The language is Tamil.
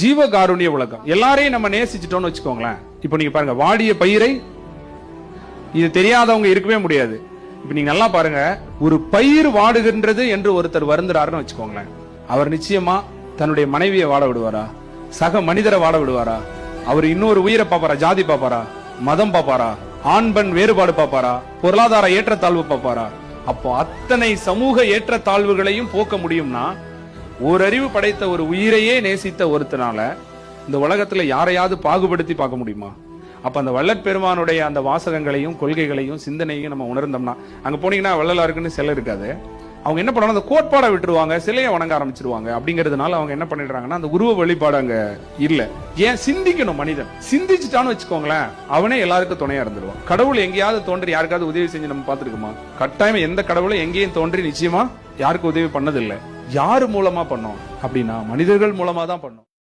ஜீவகாருண்ய உலகம். எல்லாரையும் நம்ம நேசிச்சிட்டோம்னு வச்சுக்கோங்களேன். இப்போ நீங்க பாருங்க வாடிய பயிரை இது தெரியாதவங்க இருக்கவே முடியாது. இப்ப நீங்க நல்லா பாருங்க ஒரு பயிர் வாடுகின்றது என்று ஒருத்தர் வருந்துறாருன்னு வச்சுக்கோங்களேன். அவர் நிச்சயமா தன்னுடைய மனைவியை வாட விடுவாரா? சக மனிதரை வாட விடுவாரா? அவர் இன்னொரு உயிரை பாப்பாரா ஜாதி பாப்பாரா மதம் பாப்பாரா ஆண் பெண் வேறுபாடு பாப்பாரா பொருளாதார ஏற்றத்தாழ்வு பாப்பாரா அப்போ அத்தனை சமூக ஏற்றத்தாழ்வுகளையும் போக்க முடியும்னா ஓரறிவு படைத்த ஒரு உயிரையே நேசித்த ஒருத்தனால இந்த உலகத்துல யாரையாவது பாகுபடுத்தி பார்க்க முடியுமா? அப்ப அந்த வள்ளற் பெருமானுடைய அந்த வாசகங்களையும் கொள்கைகளையும் சிந்தனையும் நம்ம உணர்ந்தோம்னா அங்க போனீங்கன்னா வள்ளலாருக்குன்னு சிலை இருக்காது. அவங்க என்ன பண்ணுவாங்க அந்த கோட்பாடை விட்டுருவாங்க சிலையை வணங்க ஆரம்பிச்சிருவாங்க. அப்படிங்கிறதுனால அவங்க என்ன பண்ணிடுறாங்கன்னா அந்த உருவ வழிபாடு அங்க இல்ல. ஏன்? சிந்திக்கணும் மனிதன். சிந்திச்சுட்டான்னு வச்சுக்கோங்களேன் அவனே எல்லாருக்கும் துணையா இருந்துருவான். கடவுள் எங்கேயாவது தோன்றி யாருக்காவது உதவி செஞ்சு நம்ம பார்த்துருக்கோமா? கட்டாயம் எந்த கடவுளும் எங்கேயும் தோன்றி நிச்சயமா யாருக்கும் உதவி பண்ணதில்லை. யார் மூலமா பண்ணோம் அப்படின்னா மனிதர்கள் மூலமா தான் பண்ணோம்.